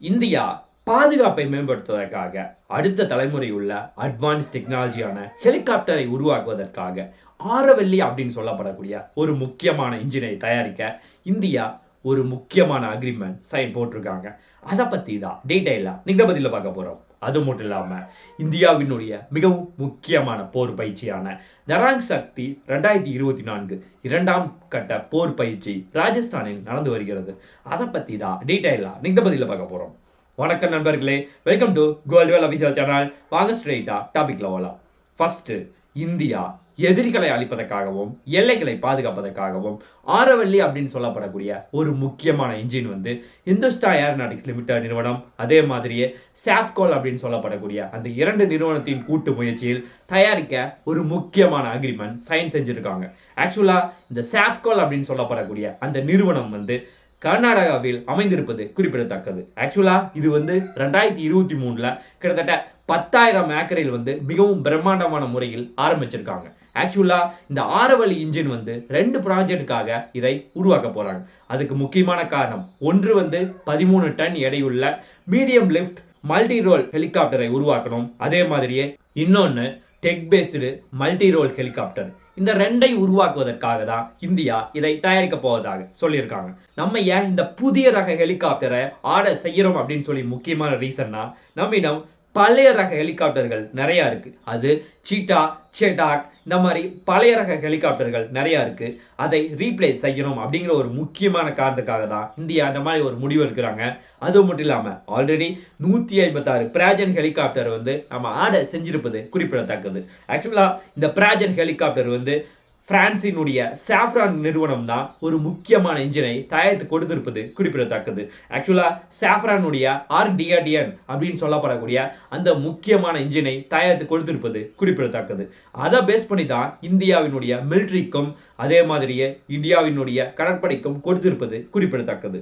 India பாதுகாப்பை மேம்படுத்துவதற்காக அடுத்த தலைமுறை உள்ள அட்வான்ஸ் டெக்னாலஜியான ஹெலிகாப்டரை உருவாக்குவதற்காக ஆரவல்லி அப்படின்னு சொல்லப்படக்கூடிய ஒரு முக்கியமான இன்ஜினை தயாரிக்க இந்தியா ஒரு முக்கியமான அக்ரிமெண்ட் சைன் போட்டிருக்காங்க. அதை பற்றி தான் டீட்டெயிலாக நிக பதில பார்க்க போகிறோம் அது மட்டும் இல்லாமல் இந்தியாவினுடைய மிகவும் முக்கியமான போர் பயிற்சியான நராங் சக்தி ரெண்டாயிரத்தி இருபத்தி நான்கு இரண்டாம் கட்ட போர் பயிற்சி ராஜஸ்தானில் நடந்து வருகிறது. அதை பற்றி தான் டீட்டெயிலாக நீங்கள் பதிலில் பார்க்க போகிறோம் வணக்கம் நண்பர்களே welcome to Goldwell official channel வாங்க ஸ்ட்ரெயிட்டாக டாபிக்கில் போகலாம் ஃபஸ்ட்டு இந்தியா எதிரிகளை அழிப்பதற்காகவும் எல்லைகளை பாதுகாப்பதற்காகவும் ஆரவல்லி அப்படின்னு சொல்லப்படக்கூடிய ஒரு முக்கியமான இன்ஜின் வந்து இந்துஸ்தா ஏரோநாட்டிக்ஸ் லிமிடெட் நிறுவனம். அதே மாதிரியே சாப்கோல் அப்படின்னு சொல்லப்படக்கூடிய அந்த இரண்டு நிறுவனத்தின் கூட்டு முயற்சியில் தயாரிக்க ஒரு முக்கியமான அக்ரிமெண்ட் சைன் செஞ்சுருக்காங்க. ஆக்சுவலாக இந்த சாப்கோல் அப்படின்னு சொல்லப்படக்கூடிய அந்த நிறுவனம் வந்து கர்நாடகாவில் அமைந்திருப்பது குறிப்பிடத்தக்கது. ஆக்சுவலாக இது வந்து ரெண்டாயிரத்தி இருபத்தி மூணில் கிட்டத்தட்ட பத்தாயிரம் ஏக்கரில் வந்து மிகவும் பிரம்மாண்டமான முறையில் ஆரம்பிச்சிருக்காங்க. ஆக்சுவலாக இந்த ஆரவழி இன்ஜின் வந்து ரெண்டு ப்ராஜெக்டுக்காக இதை உருவாக்க போகிறாங்க அதுக்கு முக்கியமான காரணம் ஒன்று வந்து பதிமூணு டன் எடையுள்ள மீடியம் லிஃப்ட் மல்டி ரோல் ஹெலிகாப்டரை உருவாக்கணும். அதே மாதிரியே இன்னொன்று deck based multi role helicopter இந்த ரெண்டை உருவாக்குவதற்காக தான் இந்தியா இதை தயாரிக்க போவதாக சொல்லியிருக்காங்க. நம்ம ஏன் இந்த புதிய ரக ஹெலிகாப்டரை ஆர்டர் செய்கிறோம் அப்படின்னு சொல்லி முக்கியமான ரீசன்னா நம்மிடம் பழைய ரக ஹெலிகாப்டர்கள் நிறையா இருக்குது அது சீட்டா செடாக் இந்த மாதிரி பழைய ரக ஹெலிகாப்டர்கள் நிறையா இருக்குது அதை ரீப்ளேஸ் செய்யணும் அப்படிங்கிற ஒரு முக்கியமான காரணத்துக்காக தான் இந்தியா அந்த மாதிரி ஒரு முடிவு எடுக்கிறாங்க. அது மட்டும் இல்லாமல் ஆல்ரெடி நூற்றி ஐம்பத்தாறு பிராஜன் ஹெலிகாப்டர் வந்து நம்ம ஆர்டர் செஞ்சிருப்பது குறிப்பிடத்தக்கது. ஆக்சுவலாக இந்த பிராஜன் ஹெலிகாப்டர் வந்து பிரான்சினுடைய சாஃப்ரான் நிறுவனம் தான் ஒரு முக்கியமான இன்ஜினை தயாரித்து கொடுத்திருப்பது குறிப்பிடத்தக்கது. ஆக்சுவலாக சாஃப்ரானுடைய ஆர்டிஆர்டிஎன் அப்படின்னு சொல்லப்படக்கூடிய அந்த முக்கியமான இன்ஜினை தயாரித்து கொடுத்திருப்பது குறிப்பிடத்தக்கது. அதை பேஸ் பண்ணி தான் இந்தியாவினுடைய மிலிட்ரிக்கும் அதே மாதிரியே இந்தியாவினுடைய கடற்படைக்கும் கொடுத்திருப்பது குறிப்பிடத்தக்கது.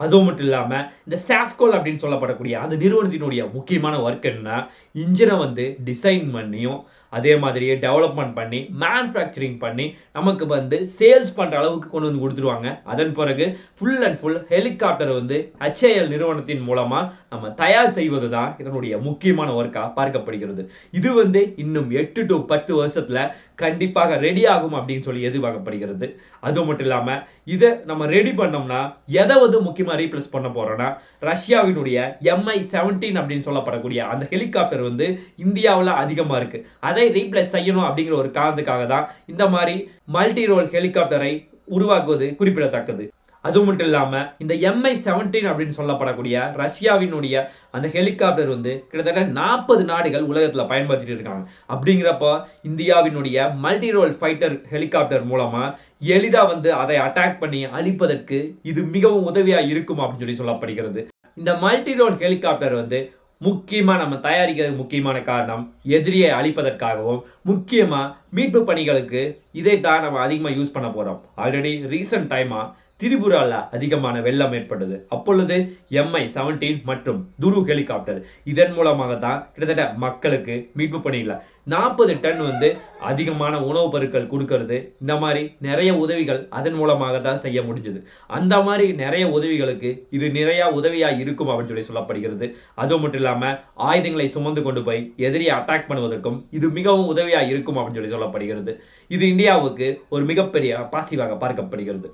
அதுவும் மட்டும் இல்லாமல் இந்த சாஃப்கோல் அப்படின்னு சொல்லப்படக்கூடிய அந்த நிறுவனத்தினுடைய முக்கியமான ஒர்க் என்ன இன்ஜினை வந்து டிசைன் பண்ணியும் அதே மாதிரியே டெவலப்மெண்ட் பண்ணி மேனுஃபேக்சரிங் பண்ணி நமக்கு வந்து சேல்ஸ் பண்ணுற அளவுக்கு கொண்டு வந்து கொடுத்துருவாங்க. அதன் பிறகு ஃபுல் அண்ட் ஃபுல் ஹெலிகாப்டர் வந்து ஹெச்ஏஎல் நிறுவனத்தின் மூலமாக நம்ம தயார் செய்வது தான் இதனுடைய முக்கியமான ஒர்க்காக பார்க்கப்படுகிறது. இது வந்து இன்னும் எட்டு டு பத்து வருஷத்தில் கண்டிப்பாக ரெடி ஆகும் அப்படின்னு சொல்லி எதிர்பார்க்கப்படுகிறது. அது மட்டும் இல்லாமல் இதை நம்ம ரெடி பண்ணோம்னா எதை வந்து மாதிரி ரீப்ளேஸ் பண்ண போகிறோன்னா ரஷ்யாவினுடைய எம்ஐ செவன்டீன் அப்படின்னு சொல்லப்படக்கூடிய அந்த ஹெலிகாப்டர் வந்து இந்தியாவில் அதிகமாக இருக்குது அதை ரீப்ளேஸ் செய்யணும் அப்படிங்கிற ஒரு காரணத்துக்காக தான் இந்த மாதிரி மல்டி ரோல் ஹெலிகாப்டரை உருவாக்குவது குறிப்பிடத்தக்கது. அது மட்டும் இல்லாமல் இந்த எம்ஐ செவன்டீன் அப்படின்னு சொல்லப்படக்கூடிய ரஷ்யாவினுடைய அந்த ஹெலிகாப்டர் வந்து கிட்டத்தட்ட நாற்பது நாடுகள் உலகத்தில் பயன்படுத்திட்டு இருக்காங்க. அப்படிங்கிறப்போ இந்தியாவினுடைய மல்டி ரோல் ஃபைட்டர் ஹெலிகாப்டர் மூலமாக எளிதாக வந்து அதை அட்டாக் பண்ணி அழிப்பதற்கு இது மிகவும் உதவியாக இருக்கும் அப்படின்னு சொல்லி சொல்லப்படுகிறது. இந்த மல்டி ரோல் ஹெலிகாப்டர் வந்து முக்கியமாக நம்ம தயாரிக்கிறது முக்கியமான காரணம் எதிரியை அழிப்பதற்காகவும் முக்கியமாக மீட்பு பணிகளுக்கு இதை தான் நம்ம அதிகமாக யூஸ் பண்ண போகிறோம் ஆல்ரெடி ரீசன்ட் டைமாக திரிபுரால அதிகமான வெள்ளம் ஏற்பட்டது. அப்பொழுது எம்ஐ செவன்டீன் மற்றும் துரு ஹெலிகாப்டர் இதன் மூலமாக தான் கிட்டத்தட்ட மக்களுக்கு மீட்பு பணியில் நாற்பது டன் வந்து அதிகமான உணவுப் பொருட்கள் கொடுக்கறது இந்த மாதிரி நிறைய உதவிகள் அதன் மூலமாக தான் செய்ய முடிஞ்சது. அந்த மாதிரி நிறைய உதவிகளுக்கு இது நிறையா உதவியாக இருக்கும் அப்படின்னு சொல்லி சொல்லப்படுகிறது. அது மட்டும் இல்லாமல் ஆயுதங்களை சுமந்து கொண்டு போய் எதிரியை அட்டாக் பண்ணுவதற்கும் இது மிகவும் உதவியாக இருக்கும் அப்படின்னு சொல்லி சொல்லப்படுகிறது. இது இந்தியாவுக்கு ஒரு மிகப்பெரிய பாசிவாக பார்க்கப்படுகிறது.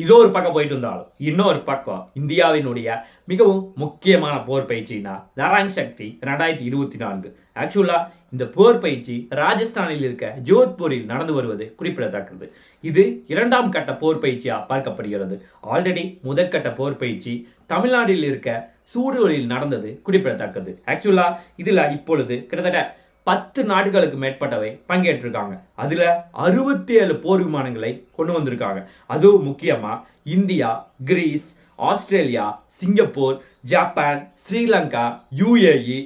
இதோ ஒரு பக்கம் போயிட்டு இருந்தாலும் இன்னொரு பக்கம் இந்தியாவினுடைய மிகவும் முக்கியமான போர் பயிற்சினா நராங் சக்தி ரெண்டாயிரத்தி இருபத்தி நான்கு. ஆக்சுவலாக இந்த போர் பயிற்சி ராஜஸ்தானில் இருக்க ஜோத்பூரில் நடந்து வருவது குறிப்பிடத்தக்கது. இது இரண்டாம் கட்ட போர் பயிற்சியாக பார்க்கப்படுகிறது. ஆல்ரெடி முதற்கட்ட போர் பயிற்சி தமிழ்நாட்டில் இருக்க சூடுகளில் நடந்தது குறிப்பிடத்தக்கது. ஆக்சுவலாக இதில் இப்பொழுது கிட்டத்தட்ட பத்து நாடுகளுக்கு மேற்பட்டவை பங்கேற்றிருக்காங்க. அதில் அறுபத்தி ஏழு போர் விமானங்களை கொண்டு வந்திருக்காங்க. அதுவும் முக்கியமாக India Greece Australia Singapore Japan Sri Lanka UAE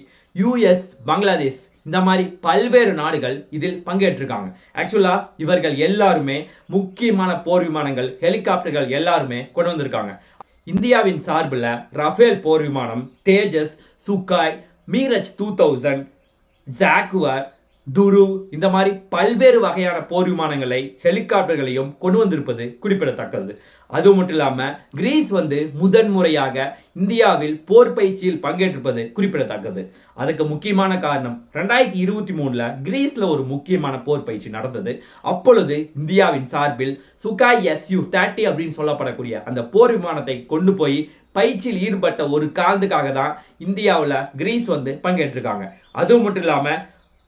US Bangladesh இந்த மாதிரி பல்வேறு நாடுகள் இதில் பங்கேற்றிருக்காங்க. ஆக்சுவலாக இவர்கள் எல்லாருமே முக்கியமான போர் விமானங்கள் ஹெலிகாப்டர்கள் எல்லாருமே கொண்டு வந்திருக்காங்க. இந்தியாவின் சார்பில் ரஃபேல் போர் விமானம் Tejas Sukhoi Mirage two thousand Jaguar துரு இந்த மாதிரி பல்வேறு வகையான போர் விமானங்களை ஹெலிகாப்டர்களையும் கொண்டு வந்திருப்பது குறிப்பிடத்தக்கது. அது மட்டும் இல்லாமல் கிரீஸ் வந்து முதன் முறையாக இந்தியாவில் போர் பயிற்சியில் பங்கேற்றிருப்பது குறிப்பிடத்தக்கது. அதுக்கு முக்கியமான காரணம் ரெண்டாயிரத்தி இருபத்தி மூணில் கிரீஸில் ஒரு முக்கியமான போர் பயிற்சி நடந்தது. அப்பொழுது இந்தியாவின் சார்பில் சுகாய் எஸ்யூ தேர்ட்டி அப்படின்னு சொல்லப்படக்கூடிய அந்த போர் விமானத்தை கொண்டு போய் பயிற்சியில் ஈடுபட்ட ஒரு காரணத்துக்காக தான் இந்தியாவில் கிரீஸ் வந்து பங்கேற்றிருக்காங்க. அது மட்டும் இல்லாமல்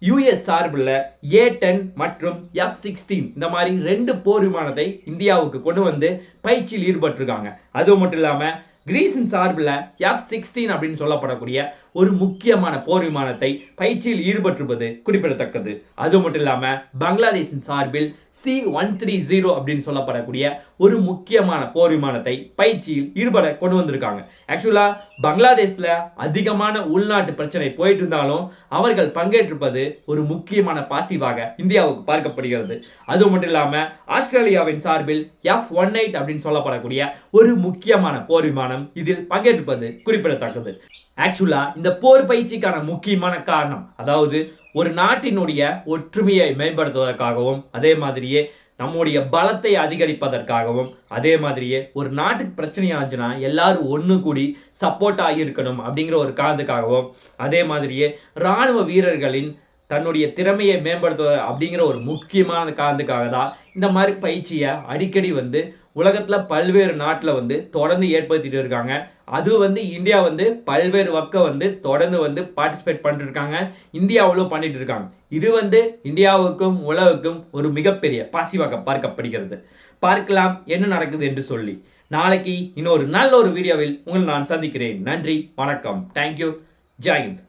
யுஎஸ் சார்பில் ஏ டென் மற்றும் எஃப் சிக்ஸ்டீன் இந்த மாதிரி ரெண்டு போர் விமானத்தை இந்தியாவுக்கு கொண்டு வந்து பயிற்சியில் ஈடுபட்டிருக்காங்க. அது மட்டும் இல்லாமல் கிரீஸின் சார்பில் எஃப் சிக்ஸ்டீன் அப்படின்னு சொல்லப்படக்கூடிய ஒரு முக்கியமான போர் விமானத்தை பயிற்சியில் ஈடுபட்டிருப்பது குறிப்பிடத்தக்கது. அது மட்டும் இல்லாமல் பங்களாதேஷின் சார்பில் சி ஒன் த்ரீ ஜீரோ அப்படின்னு சொல்லப்படக்கூடிய ஒரு முக்கியமான போர் விமானத்தை பயிற்சியில் ஈடுபட கொண்டு வந்திருக்காங்க. ஆக்சுவலாக பங்களாதேஷில் அதிகமான உள்நாட்டு பிரச்சனை போயிட்டு இருந்தாலும் அவர்கள் பங்கேற்றிருப்பது ஒரு முக்கியமான பாசிட்டிவாக இந்தியாவுக்கு பார்க்கப்படுகிறது. அது மட்டும் இல்லாமல் ஆஸ்திரேலியாவின் சார்பில் எஃப் ஒன் எயிட் அப்படின்னு சொல்லப்படக்கூடிய ஒரு முக்கியமான போர் விமானம் இதில் பங்கேற்பது குறிப்பிடத்தக்கது. ஆக்சுவலா இந்த போர் பயிற்சிக்கான முக்கியமான காரணம் அதாவது ஒரு நாட்டினுடைய ஒற்றுமையை மேம்படுத்துவதற்காகவும் அதே மாதிரியே நம்முடைய பலத்தை அதிகரிப்பதற்காகவும் அதே மாதிரியே ஒரு நாட்டுக்கு பிரச்சனையாச்சுன்னா எல்லாரும் ஒன்று கூடி சப்போர்ட்டாக இருக்கணும் அப்படிங்கிற ஒரு காரணத்துக்காகவும் அதே மாதிரியே இராணுவ வீரர்களின் தன்னுடைய திறமையை மேம்படுத்துவது அப்படிங்கிற ஒரு முக்கியமான காரணத்துக்காக தான் இந்த மாதிரி பயிற்சியை அடிக்கடி வந்து உலகத்தில் பல்வேறு நாட்டில் வந்து தொடர்ந்து ஏற்படுத்திட்டு இருக்காங்க. அது வந்து இந்தியா வந்து பல்வேறு பக்கம் வந்து தொடர்ந்து வந்து பார்ட்டிசிபேட் பண்ணிட்டு இருக்காங்க. இந்தியாவிலும் பண்ணிட்டு இருக்காங்க. இது வந்து இந்தியாவுக்கும் உலகுக்கும் ஒரு மிகப்பெரிய பாசிவாக பார்க்கப்படுகிறது. பார்க்கலாம் என்ன நடக்குது என்று சொல்லி. நாளைக்கு இன்னொரு நல்ல ஒரு வீடியோவில் உங்களை நான் சந்திக்கிறேன். நன்றி வணக்கம். தேங்க்யூ ஜெயந்த்